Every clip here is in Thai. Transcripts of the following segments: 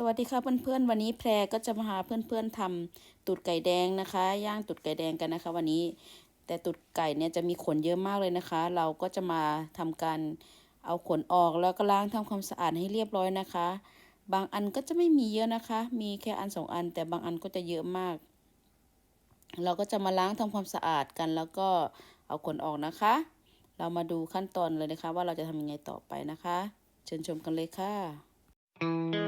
สวัสดีค่ะเพื่อนๆ วันนี้แพรก็จะมาหาเพื่อนๆทำตูดไก่แดงนะคะ ย่างตูดไก่แดงกันนะคะ วันนี้แต่ตูดไก่เนี่ยจะมีขนเยอะมากเลยนะคะ เราก็จะมาทำการเอาขนออกแล้วก็ล้างทำความสะอาดให้เรียบร้อยนะคะ บางอันก็จะไม่มีเยอะนะคะ มีแค่อันสองอัน แต่บางอันก็จะเยอะมาก เราก็จะมาล้างทำความสะอาดกัน แล้วก็เอาขนออกนะคะ เรามาดูขั้นตอนเลยนะคะ ว่าเราจะทำยังไงต่อไปนะคะ เชิญชมกันเลยค่ะพ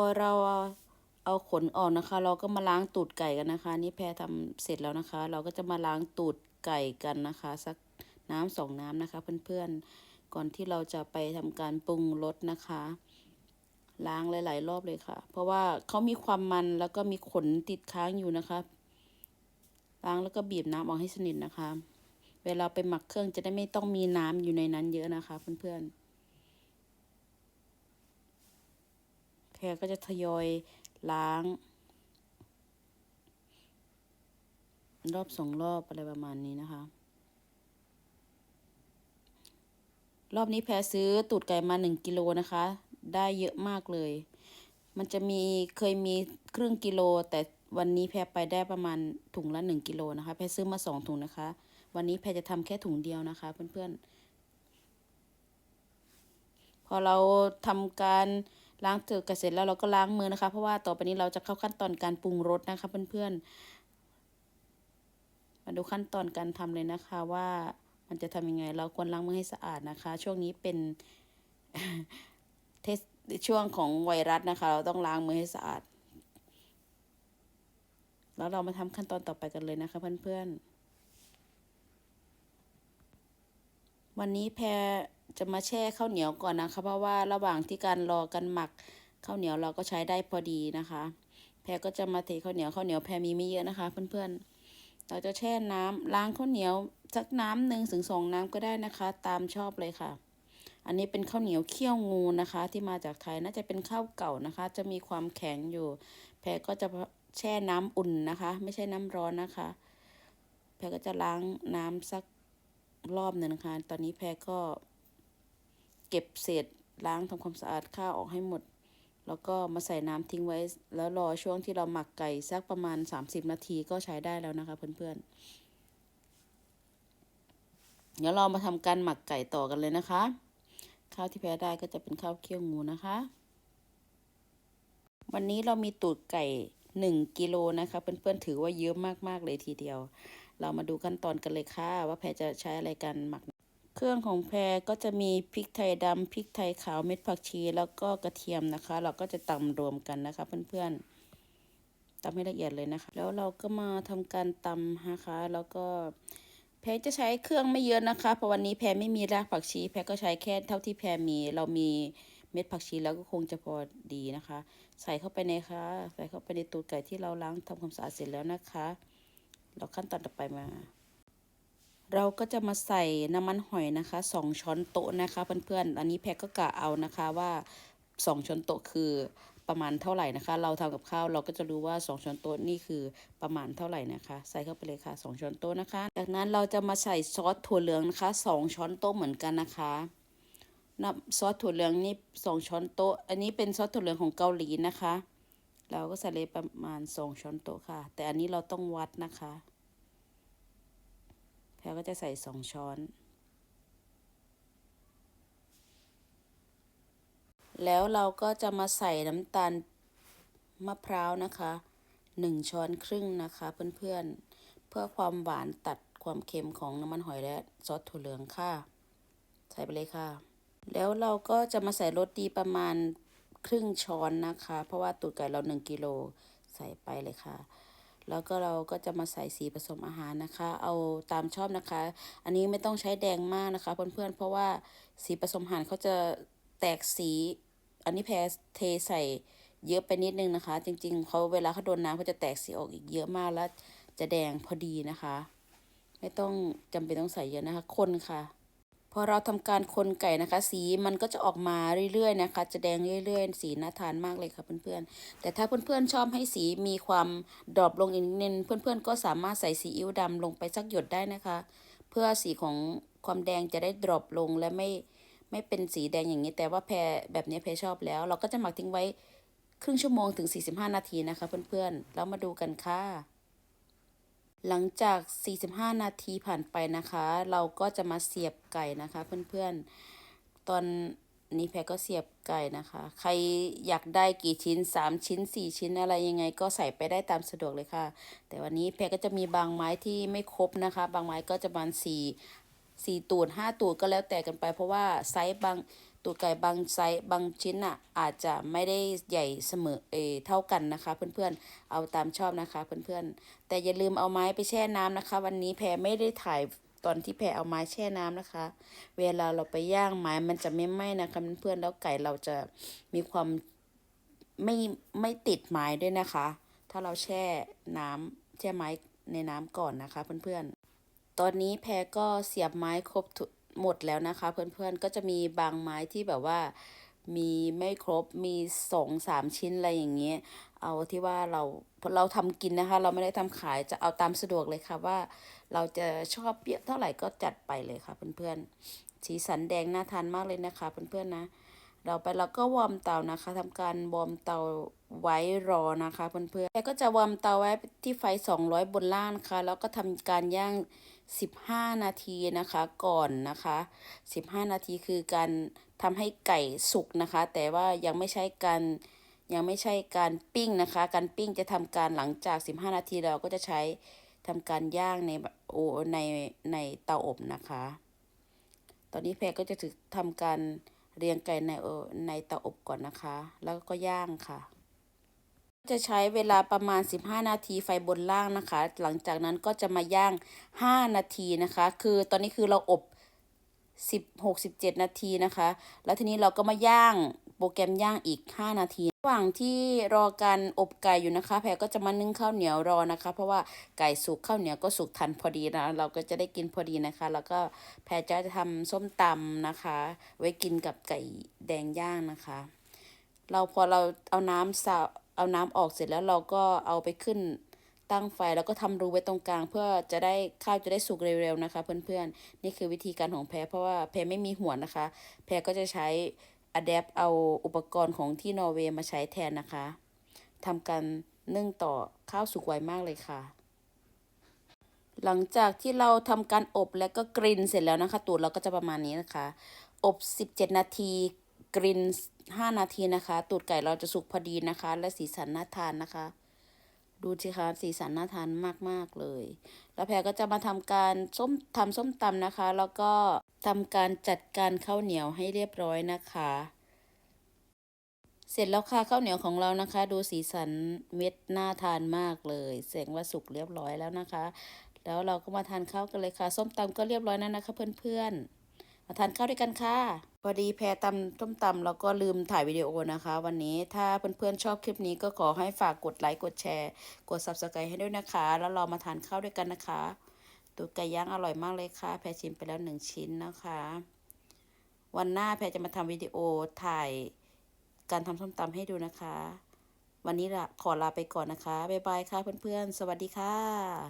อเราเอาขนออกนะคะ เราก็มาล้างตูดไก่กันนะคะ นี่แพรทำเสร็จแล้วนะคะ เราก็จะมาล้างตูดไก่กันนะคะ สักน้ำสองน้ำนะคะ เพื่อนๆ ก่อนที่เราจะไปทำการปรุงรสนะคะ ล้างหลายๆ รอบเลยค่ะ เพราะว่าเขามีความมันแล้วก็มีขนติดค้างอยู่นะคะ ล้างแล้วก็บีบน้ำออกให้สนิทนะคะ เวลาไปหมักเครื่องจะได้ไม่ต้องมีน้ำอยู่ในนั้นเยอะนะคะ เพื่อนๆ แพรก็จะทยอยล้าง รอบสองรอบอะไรประมาณนี้นะคะ รอบนี้แพรซื้อตูดไก่มาหนึ่งกิโลนะคะ ได้เยอะมากเลย มันจะมีเคยมีครึ่งกิโล แต่วันนี้แพรไปได้ประมาณถุงละหนึ่งกิโลนะคะ แพรซื้อมาสองถุงนะคะ วันนี้แพรจะทำแค่ถุงเดียวนะคะเพื่อนๆพอเราทำการ ล้างตืดกันเสร็จแล้วเราก็ล้างมือนะคะ เพราะว่าต่อไปนี้เราจะเข้าขั้นตอนการปรุงรสนะคะเพื่อนๆ มาดูขั้นตอนการทำเลยนะคะว่ามันจะทำยังไง เราควรล้างมือให้สะอาดนะคะ ช่วงนี้เป็นเทสช่วงของไวรัสนะคะ เราต้องล้างมือให้สะอาด แล้วเรามาทำขั้นตอนต่อไปกันเลยนะคะเพื่อนๆ วันนี้แพร จะมาแช่ข้าวเหนียวก่อนนะคะ เพราะว่าระหว่างที่การรอกันหมักข้าวเหนียวเราก็ใช้ได้พอดีนะคะ แพรก็จะมาเทข้าวเหนียวข้าวเหนียวแพรมีไม่เยอะนะคะ เพื่อนๆ เราจะแช่น้ำล้างข้าวเหนียวสักน้ำหนึ่งถึงสองน้ำก็ได้นะคะ ตามชอบเลยค่ะ อันนี้เป็นข้าวเหนียวเคี่ยวงูนะคะ ที่มาจากไทยน่าจะเป็นข้าวเก่านะคะ จะมีความแข็งอยู่ แพรก็จะแช่น้ำอุ่นนะคะ ไม่ใช่น้ำร้อนนะคะ แพรก็จะล้างน้ำสักรอบหนึ่งนะคะ ตอนนี้แพรก็ เก็บเศษล้างทำความสะอาดข้าวออกให้หมด แล้วก็มาใส่น้ำทิ้งไว้ แล้วรอช่วงที่เราหมักไก่สักประมาณ 30 นาทีก็ใช้ได้แล้วนะคะเพื่อนๆ เดี๋ยวเรามาทำการหมักไก่ต่อกันเลยนะคะ ข้าวที่แพ้ได้ก็จะเป็นข้าวเคี่ยวงูนะคะ วันนี้เรามีตูดไก่หนึ่งกิโลนะคะเพื่อนๆถือว่าเยอะมากๆเลยทีเดียว เรามาดูขั้นตอนกันเลยค่ะ ว่าแพรจะใช้อะไรกันหมัก เครื่องของแพรก็จะมีพริกไทยดำพริกไทยขาวเม็ดผักชี แล้วก็กระเทียมนะคะ เราก็จะตำรวมกันนะคะ เพื่อนๆตำให้ละเอียดเลยนะคะ แล้วเราก็มาทำการตำนะคะ แล้วก็แพรจะใช้เครื่องไม่เยอะนะคะ เพราะวันนี้แพรไม่มีรากผักชี แพรก็ใช้แค่เท่าที่แพรมี เรามีเม็ดผักชีแล้วก็คงจะพอดีนะคะ ใส่เข้าไปในค่ะใส่เข้าไปในตูดไก่ที่เราล้างทำความสะอาดเสร็จแล้วนะคะ เราขั้นตอนต่อไปมา เราก็จะมาใส่น้ำมันหอยนะคะสองช้อนโต๊ะนะคะเพื่อนๆ อันนี้แพรก็กะเอานะคะว่าสองช้อนโต๊ะคือประมาณเท่าไหร่นะคะ เราทำกับข้าวเราก็จะรู้ว่าสองช้อนโต๊ะนี่คือประมาณเท่าไหร่นะคะ ใส่เข้าไปเลยค่ะสองช้อนโต๊ะนะคะ จากนั้นเราจะมาใส่ซอสถั่วเหลืองนะคะสองช้อนโต๊ะเหมือนกันนะคะน้ำซอสถั่วเหลืองนี่สองช้อนโต๊ะ อันนี้เป็นซอสถั่วเหลืองของเกาหลีนะคะ เราก็ใส่เลยประมาณสองช้อนโต๊ะค่ะ แต่อันนี้เราต้องวัดนะคะ แพรก็จะใส่สองช้อน แล้วเราก็จะมาใส่น้ำตาลมะพร้าวนะคะหนึ่งช้อนครึ่งนะคะเพื่อนๆ เพื่อความหวานตัดความเค็มของน้ำมันหอยและซอสถั่วเหลืองค่ะ ใส่ไปเลยค่ะ แล้วเราก็จะมาใส่รสดีประมาณครึ่งช้อนนะคะ เพราะว่าตูดไก่เราหนึ่งกิโลใส่ไปเลยค่ะ แล้วก็เราก็จะมาใส่สีผสมอาหารนะคะ เอาตามชอบนะคะ อันนี้ไม่ต้องใช้แดงมากนะคะเพื่อนๆเพราะว่าสีผสมอาหารเขาจะแตกสี อันนี้แพรเทใส่เยอะไปนิดนึงนะคะ จริงๆเขาเวลาเขาโดนน้ำเขาจะแตกสีออกอีกเยอะมากแล้วจะแดงพอดีนะคะ ไม่ต้องจำเป็นต้องใส่เยอะนะคะ คนค่ะ พอเราทำการคนไก่นะคะ สีมันก็จะออกมาเรื่อยๆนะคะ จะแดงเรื่อย ๆ สีน่าทานมากเลยค่ะเพื่อนๆ แต่ถ้าเพื่อนๆชอบให้สีมีความดรอปลงอีกนิดนึงเพื่อนๆ ก็สามารถใส่ซีอิ๊วดำลงไปสักหยดได้นะคะ เพื่อสีของความแดงจะได้ดรอปลงและไม่ไม่เป็นสีแดงอย่างนี้ แต่ว่าแพรแบบนี้แพรชอบแล้ว เราก็จะหมักทิ้งไว้ครึ่งชั่วโมงถึง 45 นาทีนะคะ เพื่อนๆแล้วมาดูกันค่ะ หลังจาก 45 นาทีผ่านไปนะคะ เราก็จะมาเสียบไก่นะคะ เพื่อนๆ ตอนนี้แพรก็เสียบไก่นะคะ ใครอยากได้กี่ชิ้น 3 ชิ้น 4 ชิ้นอะไรยังไง ก็ใส่ไปได้ตามสะดวกเลยค่ะ แต่วันนี้แพรก็จะมีบางไม้ที่ไม่ครบนะคะ บางไม้ก็จะประมาณ4 4ตูด5ตูดก็แล้วแต่กันไป เพราะว่าไซส์บาง ตูดไก่บางไซส์บางชิ้นอะอาจจะไม่ได้ใหญ่เสมอเอเท่ากันนะคะ เพื่อนๆเอาตามชอบนะคะเพื่อนๆแต่อย่าลืมเอาไม้ไปแช่น้ำนะคะ วันนี้แพรไม่ได้ถ่ายตอนที่แพรเอาไม้แช่น้ำนะคะ เวลาเราไปย่างไม้มันจะไม่ไหม้นะคะเพื่อนๆแล้วไก่เราจะมีความไม่ไม่ติดไม้ด้วยนะคะ ถ้าเราแช่น้ำแช่ไม้ในน้ำก่อนนะคะ เพื่อนๆตอนนี้แพรก็เสียบไม้ครบทุก หมดแล้วนะคะ เพื่อนๆก็จะมีบางไม้ที่แบบว่ามีไม่ครบมีสองสามชิ้นอะไรอย่างเงี้ยเอาที่ว่าเราเราทำกินนะคะ เราไม่ได้ทำขายจะเอาตามสะดวกเลยค่ะว่า เราจะชอบเยอะเท่าไหร่ก็จัดไปเลยค่ะเพื่อนๆสีสันแดงน่าทานมากเลยนะคะ เพื่อนๆนะ เราไปเราก็วอร์มเตานะคะทำการวอร์มเตาไว้รอนะคะเพื่อนๆแล้วก็จะวอร์มเตาไว้ที่ไฟ 200 บนล่างนะคะแล้วก็ทำการย่าง 15 นาทีนะคะก่อนนะคะ 15 นาทีคือการทำให้ไก่สุกนะคะ แต่ว่ายังไม่ใช่การยังไม่ใช่การปิ้งนะคะ การปิ้งจะทำการหลังจาก 15 นาทีเราก็จะใช้ทำการย่างในโอในในเตาอบนะคะ ตอนนี้แพรก็จะถึงทำการ เรียงไก่ในในเตาอบก่อนนะคะ แล้วก็ย่างค่ะ จะใช้เวลาประมาณ 15 นาทีไฟบนล่างนะคะ หลังจากนั้นก็จะมาย่าง 5 นาทีนะคะ คือตอนนี้คือเราอบ 16 17 นาทีนะคะ แล้วทีนี้เราก็มาย่าง โปรแกรมย่างอีก 5 นาที ระหว่างที่รอการอบไก่อยู่นะคะ แพรก็จะมานึ่งข้าวเหนียวรอนะคะ เพราะว่าไก่สุกข้าวเหนียวก็สุกทันพอดีนะ เราก็จะได้กินพอดีนะคะ แล้วก็แพรจะทำส้มตำนะคะ ไว้กินกับไก่แดงย่างนะคะ เราพอเราเอาน้ำสาเอาน้ำออกเสร็จแล้วเราก็เอาไปขึ้นตั้งไฟแล้วก็ทำรูไว้ตรงกลาง เพื่อจะได้ข้าวจะได้สุกเร็วๆนะคะ เพื่อนๆนี่คือวิธีการของแพรเพราะว่าแพรไม่มีหัวนะคะ แพรก็จะใช้ อะแดปเอาอุปกรณ์ของที่นอร์เวย์มาใช้แทนนะคะทำการนึ่งต่อข้าวสุกไวมากเลยค่ะ หลังจากที่เราทำการอบและก็กรินเสร็จแล้วนะคะ ตูดเราก็จะประมาณนี้นะคะ อบ 17 นาทีกริน 5 นาทีนะคะ ตูดไก่เราจะสุกพอดีนะคะ และสีสันน่าทานนะคะ ดูสิคะสีสันน่าทานมาก ๆ เลย แล้วแพรก็จะมาทำการส้มทำส้มตำนะคะ แล้วก็ทำการจัดการข้าวเหนียวให้เรียบร้อยนะคะ เสร็จแล้วค่ะข้าวเหนียวของเรานะคะ ดูสีสันเม็ดน่าทานมากเลยแสดงว่าสุกเรียบร้อยแล้วนะคะ แล้วเราก็มาทานข้าวกันเลยค่ะ ส้มตำก็เรียบร้อยแล้วนะคะ เพื่อนๆมาทานข้าวด้วยกันค่ะ พอดีแพรตำต้มตำแล้วก็ลืมถ่ายวิดีโอนะคะ วันนี้ถ้าเพื่อนๆชอบคลิปนี้ก็ขอให้ฝากกดไลค์กดแชร์ กด subscribe ให้ด้วยนะคะ แล้วเรามาทานข้าวด้วยกันนะคะตูดไก่ย่างอร่อยมากเลยค่ะ แพรชิมไปแล้วหนึ่งชิ้นนะคะ วันหน้าแพรจะมาทำวิดีโอถ่ายการทำส้มตำให้ดูนะคะ วันนี้ละขอลาไปก่อนนะคะบ๊ายบายค่ะเพื่อนๆ สวัสดีค่ะ